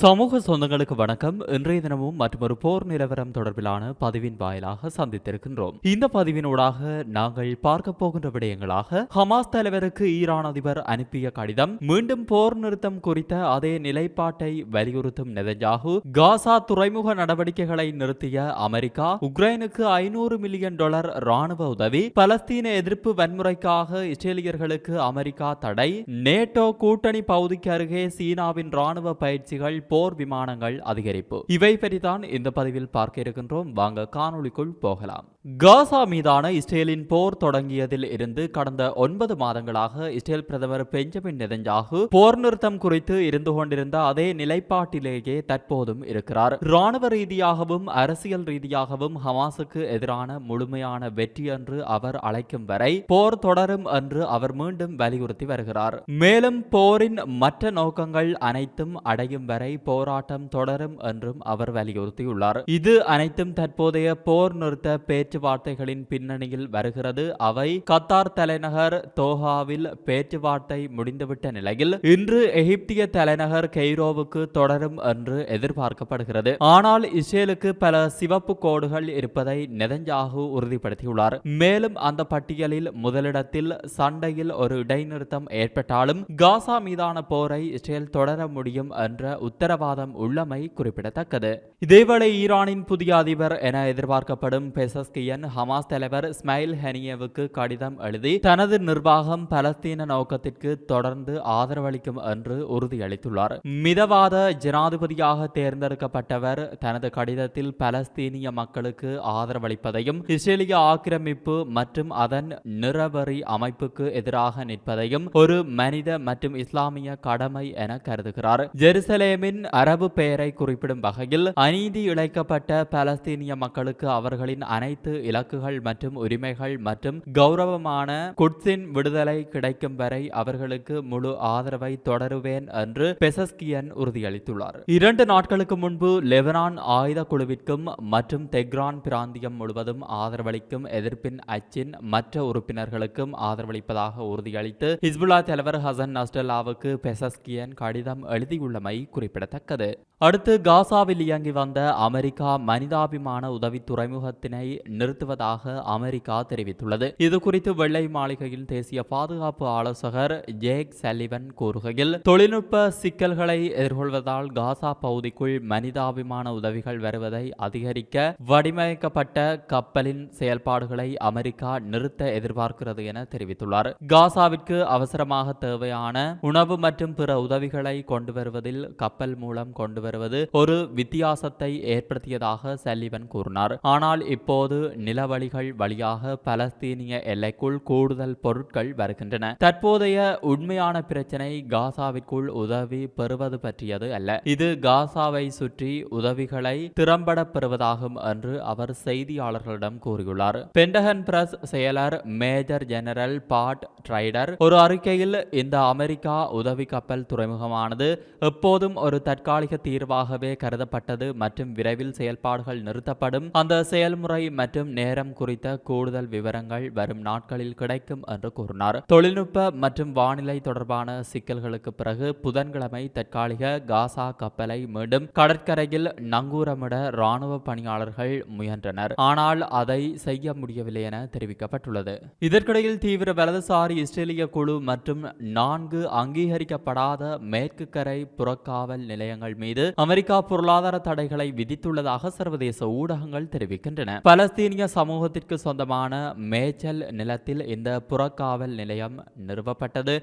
சமூக சொந்தங்களுக்கு வணக்கம். இன்றைய தினமும் மற்றொரு போர் நிலவரம் தொடர்பிலான பதிவின் வாயிலாக சந்தித்திருக்கின்றோம். இந்த பதிவினூடாக நாங்கள் பார்க்க போகின்ற விடயங்களாக ஹமாஸ் தலைவருக்கு ஈரான் அதிபர் அனுப்பிய கடிதம் மீண்டும் போர் நிறுத்தம் குறித்த அதே நிலைப்பாட்டை வலியுறுத்தும் நெதஞ்சாகு காசா துறைமுக நடவடிக்கைகளை நிறுத்திய அமெரிக்கா உக்ரைனுக்கு ஐநூறு மில்லியன் டாலர் ராணுவ உதவி பலஸ்தீன எதிர்ப்பு வன்முறைக்காக இஸ்ரேலியர்களுக்கு அமெரிக்கா தடை நேட்டோ கூட்டணி பகுதிக்கு அருகே சீனாவின் ராணுவ பயிற்சிகள் போர் விமானங்கள் அதிகரிப்பு. இவை பற்றிதான் இந்த பதிவில் பார்க்க இருக்கின்றோம். வாங்க காணொளிக்குள் போகலாம். காசா மீதான இஸ்ரேலின் போர் தொடங்கியதில் இருந்து கடந்த ஒன்பது மாதங்களாக இஸ்ரேல் பிரதமர் பெஞ்சமின் நெதஞ்சாகு போர் நிறுத்தம் குறித்து இருந்து கொண்டிருந்த அதே நிலைப்பாட்டிலேயே தற்போதும் இருக்கிறார். ராணுவ ரீதியாகவும் அரசியல் ரீதியாகவும் ஹமாஸுக்கு எதிரான முழுமையான வெற்றி என்று அவர் அழைக்கும் வரை போர் தொடரும் என்று அவர் மீண்டும் வலியுறுத்தி வருகிறார். மேலும் போரின் மற்ற நோக்கங்கள் அனைத்தும் அடையும் வரை போராட்டம் தொடரும் என்றும் அவர் வலியுறுத்தியுள்ளார். இது அனைத்தும் தற்போதைய போர் நிறுத்த பேச்சு பேச்சுவார்த்தைகளின் பின்னணியில் வருகிறது. அவை கத்தார் தலைநகர் தோஹாவில் பேச்சுவார்த்தை முடிந்துவிட்ட நிலையில் இன்று எகிப்திய தலைநகர் கெய்ரோவுக்கு தொடரும் என்று எதிர்பார்க்கப்படுகிறது. ஆனால் இஸ்ரேலுக்கு பல சிவப்பு கோடுகள் இருப்பதை நெதஞ்சாகு உறுதிப்படுத்தியுள்ளார். மேலும் அந்த பட்டியலில் முதலிடத்தில் சண்டையில் ஒரு இடைநிறுத்தம் ஏற்பட்டாலும் காசா மீதான போரை இஸ்ரேல் தொடர முடியும் என்ற உத்தரவாதம் உள்ளமை குறிப்பிடத்தக்கது. இதேவேளை ஈரானின் புதிய அதிபர் என எதிர்பார்க்கப்படும் பெசஸ்கி பெசஸ்கியன் ஹமாஸ் தலைவர் இஸ்மாயில் ஹெனியவுக்கு கடிதம் எழுதி தனது நிர்வாகம் பலஸ்தீன நோக்கத்திற்கு தொடர்ந்து ஆதரவளிக்கும் என்று உறுதியளித்துள்ளார். மிதவாத ஜனாதிபதியாக தேர்ந்தெடுக்கப்பட்டவர் தனது கடிதத்தில் பலஸ்தீனிய மக்களுக்கு ஆதரவளிப்பதையும் இஸ்ரேலிய ஆக்கிரமிப்பு மற்றும் அதன் நிறவரி அமைப்புக்கு எதிராக நிற்பதையும் ஒரு மனித மற்றும் இஸ்லாமிய கடமை என கருதுகிறார். ஜெருசலேமின் அரபு பெயரை குறிப்பிடும் வகையில் அநீதி இழைக்கப்பட்ட பலஸ்தீனிய மக்களுக்கு அவர்களின் அனைத்து இலக்குகள் மற்றும் உரிமைகள் மற்றும் கௌரவமான குட்ஸின் விடுதலை கிடைக்கும் வரை அவர்களுக்கு முழு ஆதரவை தொடருவேன் என்று பெசஸ்கியன் உறுதியளித்துள்ளார். இரண்டு நாட்களுக்கு முன்பு லெபனான் ஆயுத குழுவிற்கும் மற்றும் தெக்ரான் பிராந்தியம் முழுவதும் ஆதரவளிக்கும் எதிர்ப்பின் அச்சின் மற்ற உறுப்பினர்களுக்கும் ஆதரவளிப்பதாக உறுதியளித்து ஹிஸ்புல்லா தலைவர் ஹசன் நஸ்டல்லாவுக்கு பெசஸ்கியன் கடிதம் எழுதியுள்ளமை குறிப்பிடத்தக்கது. அடுத்து காசாவில் இயங்கி வந்த அமெரிக்கா மனிதாபிமான உதவி துறைமுகத்தினை நிறுத்துவதாக அமெரிக்கா தெரிவித்துள்ளது. இது குறித்து வெள்ளை மாளிகையில் தேசிய பாதுகாப்பு ஆலோசகர் ஜேக் சல்லிவன் கூறுகையில் தொழில்நுட்ப சிக்கல்களை எதிர்கொள்வதால் காசா பகுதிக்குள் மனிதாபிமான உதவிகள் வருவதை அதிகரிக்க வடிவமைக்கப்பட்ட கப்பலின் செயல்பாடுகளை அமெரிக்கா நிறுத்த எதிர்பார்க்கிறது என தெரிவித்துள்ளார். காசாவிற்கு அவசரமாக தேவையான உணவு மற்றும் பிற உதவிகளை கொண்டு வருவதில் கப்பல் மூலம் கொண்டு வருவது ஒரு வித்தியாசத்தை ஏற்படுத்தியதாக சல்லிவன் கூறினார். ஆனால் இப்போது நிலவழிகள் வழியாக பலஸ்தீனிய எல்லைக்குள் கூடுதல் பொருட்கள் வருகின்றன. தற்போதைய உண்மையான பிரச்சனை காசாவிற்குள் உதவி பெறுவது பற்றியது அல்ல. இது காசாவை சுற்றி உதவிகளை திறம்பட பெறுவதாகும் என்று அவர் செய்தியாளர்களிடம் கூறியுள்ளார். பென்டகன் பிரஸ் செயலர் மேஜர் ஜெனரல் பாட் ட்ரைடர் ஒரு அறிக்கையில் இந்த அமெரிக்கா உதவி கப்பல் துறைமுகமானது எப்போதும் ஒரு தற்காலிக தீர்வாகவே கருதப்பட்டது மற்றும் விரைவில் செயல்பாடுகள் நிறுத்தப்படும். அந்த செயல்முறை மற்றும் நேரம் குறித்த கூடுதல் விவரங்கள் வரும் நாட்களில் கிடைக்கும் என்று கூறினார். தொழில்நுட்ப மற்றும் வானிலை தொடர்பான சிக்கல்களுக்கு பிறகு புதன்கிழமை தற்காலிக காசா கப்பலை மீண்டும் கடற்கரையில் நங்கூரமிட ராணுவ பணியாளர்கள் முயன்றனர். ஆனால் அதை செய்ய முடியவில்லை என தெரிவிக்கப்பட்டுள்ளது. இதற்கிடையில் தீவிர வலதுசாரி இஸ்ரேலிய குழு மற்றும் நான்கு அங்கீகரிக்கப்படாத மேற்கு கரை புறக்காவல் நிலையங்கள் மீது அமெரிக்கா பொருளாதார தடைகளை விதித்துள்ளதாக சர்வதேச ஊடகங்கள் தெரிவிக்கின்றன. ஸ்லோவேனிய சமூகத்திற்கு சொந்தமான மேய்ச்சல் நிலத்தில் இந்த புறக்காவல் நிலையம் நிறுவப்பட்டது.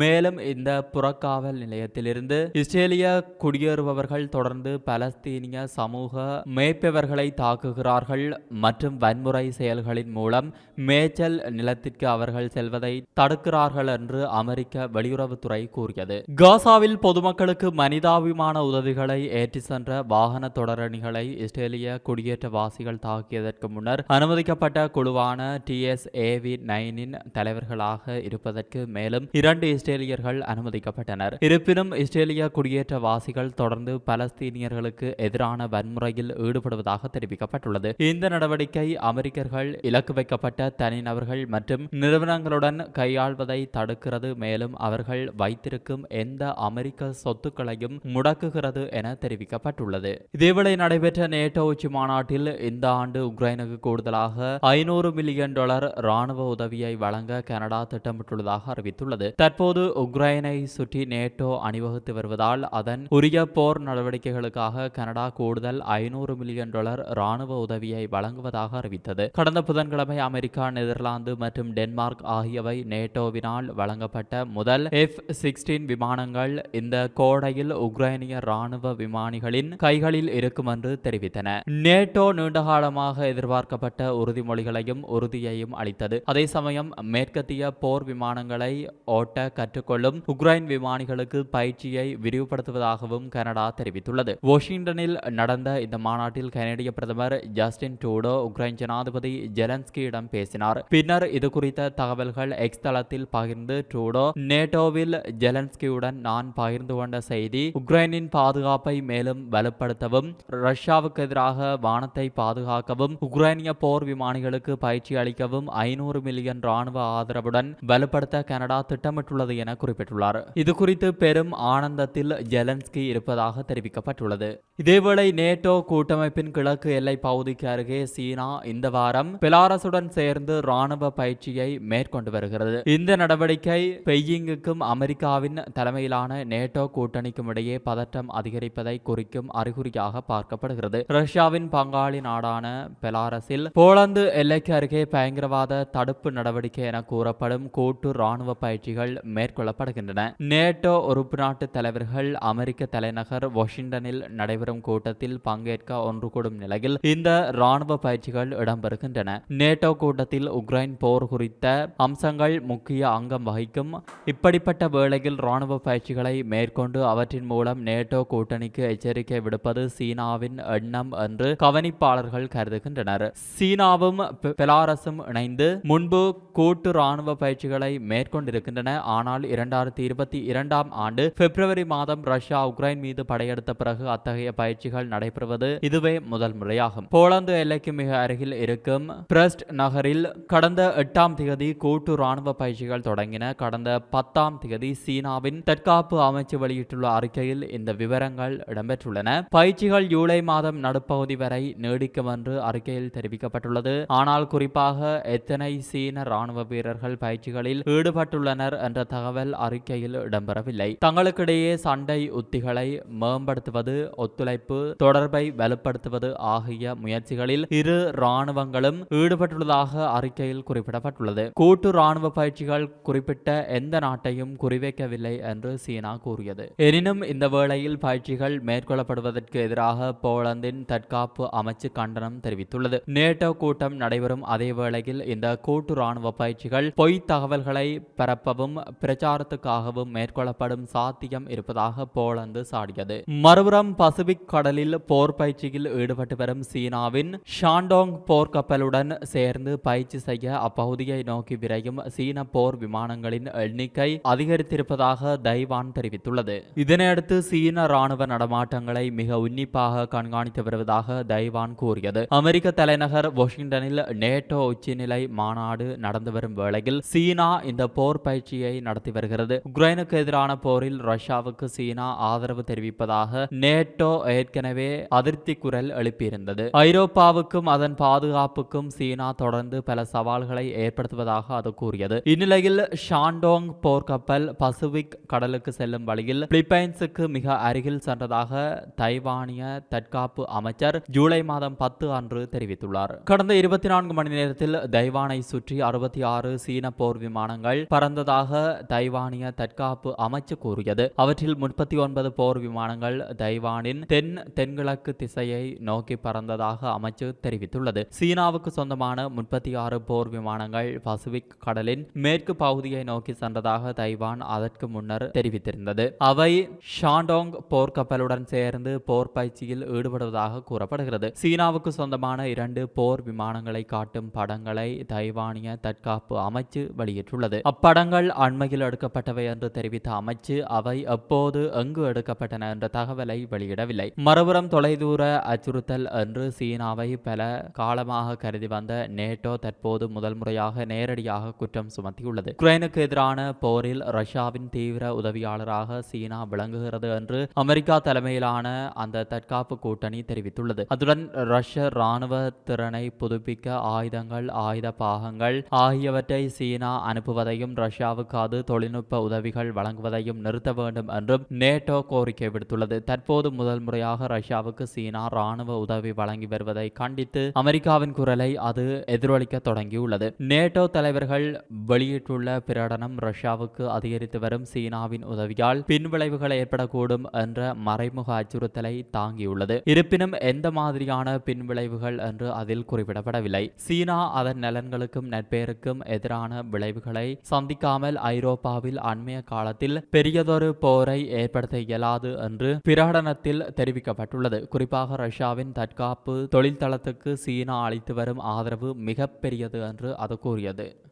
மேலும் இந்த புறக்காவல் நிலையத்திலிருந்து இஸ்ரேலிய குடியேறுபவர்கள் தொடர்ந்து பலஸ்தீனிய சமூக மேய்ப்பவர்களை தாக்குகிறார்கள் மற்றும் வன்முறை செயல்களின் மூலம் மேய்ச்சல் நிலத்திற்கு அவர்கள் செல்வதை தடுக்கிறார்கள் என்று அமெரிக்க வெளியுறவுத்துறை கூறியது. காசாவில் பொதுமக்களுக்கு மனிதாபிமான உதவிகளை ஏற்றி சென்ற வாகன தொடரணிகளை இஸ்ரேலிய குடியேற்றவாசிகள் தாக்கியதற்கு முன்னர் முன்னர் அனுமதிக்கப்பட்ட குழுவான டிஎஸ்ஏவி நைனின் தலைவர்களாக இருப்பதற்கு மேலும் இரண்டு இஸ்ரேலியர்கள் அனுமதிக்கப்பட்டனர். இருப்பினும் இஸ்ரேலிய குடியேற்றவாசிகள் தொடர்ந்து பலஸ்தீனியர்களுக்கு எதிரான வன்முறையில் ஈடுபடுவதாக தெரிவிக்கப்பட்டுள்ளது. இந்த நடவடிக்கை அமெரிக்கர்கள் இலக்கு வைக்கப்பட்ட தனிநபர்கள் மற்றும் நிறுவனங்களுடன் கையாள்வதை தடுக்கிறது. மேலும் அவர்கள் வைத்திருக்கும் எந்த அமெரிக்க சொத்துக்களையும் முடக்குகிறது என தெரிவிக்கப்பட்டுள்ளது. இதேவேளை நடைபெற்ற நேட்டோ உச்சி மாநாட்டில் இந்த ஆண்டு உக்ரைனுக்கு கூடுதலாக ஐநூறு மில்லியன் டாலர் ராணுவ உதவியை வழங்க கனடா திட்டமிட்டுள்ளதாக அறிவித்துள்ளது. தற்போது உக்ரைனை சுற்றி நேட்டோ அணிவகுத்து வருவதால் அதன் உரிய போர் நடவடிக்கைகளுக்காக கனடா கூடுதல் ஐநூறு மில்லியன் டாலர் ராணுவ உதவியை வழங்குவதாக அறிவித்தது. கடந்த புதன்கிழமை அமெரிக்கா நெதர்லாந்து மற்றும் டென்மார்க் ஆகியவை நேட்டோவினால் வழங்கப்பட்ட முதல் எஃப் சிக்ஸ்டீன் விமானங்கள் இந்த கோடையில் உக்ரைனிய ராணுவ விமானிகளின் கைகளில் இருக்கும் என்று தெரிவித்தன. நேட்டோ நீண்டகாலமாக எதிர்பார்க்கப்பட்ட உறுதிமொழிகளையும் உறுதியையும் அளித்தது. அதே சமயம் மேற்கத்திய போர் விமானங்களை ஓட்ட கற்றுக்கொள்ளும் உக்ரைன் விமானிகளுக்கு பயிற்சியை விரிவுபடுத்துவதாகவும் கனடா தெரிவித்துள்ளது. வாஷிங்டனில் நடந்த இந்த மாநாட்டில் கனடிய பிரதமர் ஜஸ்டின் டூடோ உக்ரைன் ஜனாதிபதி ஜெலன்ஸ்கியிடம் பேசினார். பின்னர் இது குறித்த தகவல்கள் எக்ஸ் தளத்தில் பகிர்ந்து டூடோ நேட்டோவில் ஜெலன்ஸ்கியுடன் நான் பகிர்ந்து கொண்ட செய்தி உக்ரைனின் பாதுகாப்பை மேலும் வலுப்படுத்தவும் ரஷ்யாவுக்கு எதிராக வானத்தை பாதுகாக்கவும் உக்ரைன் உக்ரைனிய போர் விமானிகளுக்கு பயிற்சி அளிக்கவும் ஐநூறு மில்லியன் ராணுவ ஆதரவுடன் வலுப்படுத்த கனடா திட்டமிட்டுள்ளது என குறிப்பிட்டுள்ளார். இதுகுறித்து பெரும் ஆனந்தத்தில் ஜெலன்ஸ்கி இருப்பதாக தெரிவிக்கப்பட்டுள்ளது. இதேவேளை நேட்டோ கூட்டமைப்பின் கிழக்கு எல்லை பகுதிக்கு அருகே சீனா இந்த வாரம் பிலாரசுடன் சேர்ந்து ராணுவ பயிற்சியை மேற்கொண்டு வருகிறது. இந்த நடவடிக்கை பெய்யிங்குக்கும் அமெரிக்காவின் தலைமையிலான நேட்டோ கூட்டணிக்கும் இடையே பதற்றம் அதிகரிப்பதை குறிக்கும் அறிகுறியாக பார்க்கப்படுகிறது. ரஷ்யாவின் பங்காளி நாடான பெலாரஸில் போலந்து எல்லைக்கு அருகே பயங்கரவாத தடுப்பு நடவடிக்கை என கூறப்படும் கூட்டு ராணுவ பயிற்சிகள் மேற்கொள்ளப்படுகின்றன. நேட்டோ உறுப்பு நாட்டு தலைவர்கள் அமெரிக்க தலைநகர் வாஷிங்டனில் நடைபெறும் கூட்டத்தில் பங்கேற்க ஒன்று கூடும் நிலையில் இந்த ராணுவ பயிற்சிகள் இடம்பெறுகின்றன. நேட்டோ கூட்டத்தில் உக்ரைன் போர் குறித்த அம்சங்கள் முக்கிய அங்கம் வகிக்கும். இப்படிப்பட்ட வேளையில் ராணுவ பயிற்சிகளை மேற்கொண்டு அவற்றின் மூலம் நேட்டோ கூட்டணிக்கு எச்சரிக்கை விடுப்பது சீனாவின் எண்ணம் என்று கவனிப்பாளர்கள் கருதுகின்றனர். சீனாவும் பெலாரஸும் இணைந்து முன்பு கூட்டு ராணுவ பயிற்சிகளை மேற்கொண்டிருக்கின்றன. ஆனால் இரண்டாயிரத்தி இருபத்தி இரண்டாம் ஆண்டு பிப்ரவரி மாதம் ரஷ்யா உக்ரைன் மீது படையெடுத்த பிறகு அத்தகைய பயிற்சிகள் நடைபெறுவது இதுவே முதல் முறையாகும். போலந்து எல்லைக்கு மிக அருகில் இருக்கும் பிரஸ்ட் நகரில் கடந்த எட்டாம் திகதி கூட்டு ராணுவ பயிற்சிகள் தொடங்கின. கடந்த பத்தாம் திகதி சீனாவின் தற்காப்பு அமைச்சு வெளியிட்டுள்ள அறிக்கையில் இந்த விவரங்கள் இடம்பெற்றுள்ளன. பயிற்சிகள் ஜூலை மாதம் நடுப்பகுதி வரை நீடிக்கும் என்று அறிக்கையில் தெரிவிக்கப்பட்டுள்ளது. ஆனால் குறிப்பாக எத்தனை சீன ராணுவ வீரர்கள் பயிற்சிகளில் ஈடுபட்டுள்ளனர் என்ற தகவல் அறிக்கையில் இடம்பெறவில்லை. தங்களுக்கிடையே சண்டை உத்திகளை மேம்படுத்துவது ஒத்துழைப்பு தொடர்பை வலுப்படுத்துவது ஆகிய முயற்சிகளில் இரு ராணுவங்களும் ஈடுபட்டுள்ளதாக அறிக்கையில் குறிப்பிடப்பட்டுள்ளது. கூட்டு ராணுவ பயிற்சிகள் குறிப்பிட்ட எந்த நாட்டையும் குறிவைக்கவில்லை என்று சீனா கூறியது. எனினும் இந்த வேளையில் பயிற்சிகள் மேற்கொள்ளப்படுவதற்கு எதிராக போலந்தின் தற்காப்பு அமைச்சு கண்டனம் தெரிவித்துள்ளது. நேட்டோ கூட்டம் நடைபெறும் அதே வேளையில் இந்த கூட்டு ராணுவ பயிற்சிகள் பொய் தகவல்களை பரப்பவும் பிரச்சாரத்துக்காகவும் மேற்கொள்ளப்படும் சாத்தியம் இருப்பதாக போலந்து சாடியது. மறுபுறம் பசிபிக் கடலில் போர் பயிற்சியில் ஈடுபட்டு வரும் சீனாவின் ஷாண்டோங் போர்க்கப்பலுடன் சேர்ந்து பயிற்சி செய்ய அப்பகுதியை நோக்கி விரையும் சீன போர் விமானங்களின் எண்ணிக்கை அதிகரித்திருப்பதாக தைவான் தெரிவித்துள்ளது. இதனையடுத்து சீன ராணுவ நடமாட்டங்களை மிக உன்னிப்பாக கண்காணித்து வருவதாக தைவான் கூறியது. அமெரிக்க தலைநகர் வாஷிங்டனில் நேட்டோ உச்சிநிலை மாநாடு நடந்து வரும் வேளையில் சீனா இந்த போர் பயிற்சியை நடத்தி வருகிறது. உக்ரைனுக்கு எதிரான போரில் ரஷ்யாவுக்கு சீனா ஆதரவு தெரிவிப்பதாக நேட்டோ ஏற்கனவே அதிருப்தி குரல் எழுப்பியிருந்தது. ஐரோப்பாவுக்கும் அதன் பாதுகாப்புக்கும் சீனா தொடர்ந்து பல சவால்களை ஏற்படுத்துவதாக அது கூறியது. இந்நிலையில் ஷாண்டோங் போர்க்கப்பல் பசிபிக் கடலுக்கு செல்லும் வழியில் பிலிப்பைன்ஸுக்கு மிக அருகில் சென்றதாக தைவானிய தற்காப்பு அமைச்சர் ஜூலை மாதம் பத்து அன்று தெரிவித்துள்ளார். கடந்த இருபத்தி நான்கு மணி நேரத்தில் தைவானை சுற்றி அறுபத்தி ஆறு சீன போர் விமானங்கள் பறந்ததாக தைவானிய தற்காப்பு அமைச்சு கூறியது. அவற்றில் முப்பத்தி ஒன்பது போர் விமானங்கள் தைவானின் தென் தென்கிழக்கு திசையை நோக்கி பறந்ததாக அமைச்சு தெரிவித்துள்ளது. சீனாவுக்கு சொந்தமான முப்பத்தி ஆறு போர் விமானங்கள் பசிபிக் கடலின் மேற்கு பகுதியை நோக்கி சென்றதாக தைவான் அதற்கு முன்னர் தெரிவித்திருந்தது. அவை ஷாண்டோங் போர்க்கப்பலுடன் சேர்ந்து போர் பயிற்சியில் ஈடுபடுவதாக கூறப்படுகிறது. சீனாவுக்கு சொந்தமான இரண்டு இரண்டு போர் விமானங்களை காட்டும் படங்களை தைவானிய தற்காப்பு அமைச்சு வெளியிட்டுள்ளது. அப்படங்கள் அண்மையில் எடுக்கப்பட்டவை என்று தெரிவித்த அமைச்சு அவை எப்போது எங்கு எடுக்கப்பட்டன என்ற தகவலை வெளியிடவில்லை. மறுபுறம் தொலைதூர அச்சுறுத்தல் என்று சீனாவை பல காலமாக கருதி வந்த நேட்டோ தற்போது முதல் முறையாக நேரடியாக குற்றம் சுமத்தியுள்ளது. உக்ரைனுக்கு எதிரான போரில் ரஷ்யாவின் தீவிர உதவியாளராக சீனா விளங்குகிறது என்று அமெரிக்கா தலைமையிலான அந்த தற்காப்பு கூட்டணி தெரிவித்துள்ளது. அதுடன் ரஷ்ய ராணுவ திறனை புதுப்பிக்க ஆயுதங்கள் ஆயுத பாகங்கள் ஆகியவற்றை சீனா அனுப்புவதையும் ரஷ்யாவுக்கு அது தொழில்நுட்ப உதவிகள் வழங்குவதையும் நிறுத்த வேண்டும் என்றும் நேட்டோ கோரிக்கை விடுத்துள்ளது. தற்போது முதல் முறையாக ரஷ்யாவுக்கு சீனா ராணுவ உதவி வழங்கி வருவதை கண்டித்து அமெரிக்காவின் குரலை அது எதிரொலிக்க தொடங்கியுள்ளது. நேட்டோ தலைவர்கள் வெளியிட்டுள்ள பிரகடனம் ரஷ்யாவுக்கு அதிகரித்து வரும் சீனாவின் உதவியால் பின்விளைவுகள் ஏற்படக்கூடும் என்ற மறைமுக அச்சுறுத்தலை தாங்கியுள்ளது. இருப்பினும் எந்த மாதிரியான பின்விளைவுகள் என்று அதில் குறிப்பிடப்படவில்லை. சீனா அதன் நலன்களுக்கும் நட்பெயருக்கும் எதிரான விளைவுகளை சந்திக்காமல் ஐரோப்பாவில் அண்மைய காலத்தில் பெரியதொரு போரை ஏற்படுத்த இயலாது என்று பிரகடனத்தில் தெரிவிக்கப்பட்டுள்ளது. குறிப்பாக ரஷ்யாவின் தற்காப்பு தொழில்தளத்துக்கு சீனா அளித்து வரும் ஆதரவு மிகப்பெரியது என்று அது கூறியது.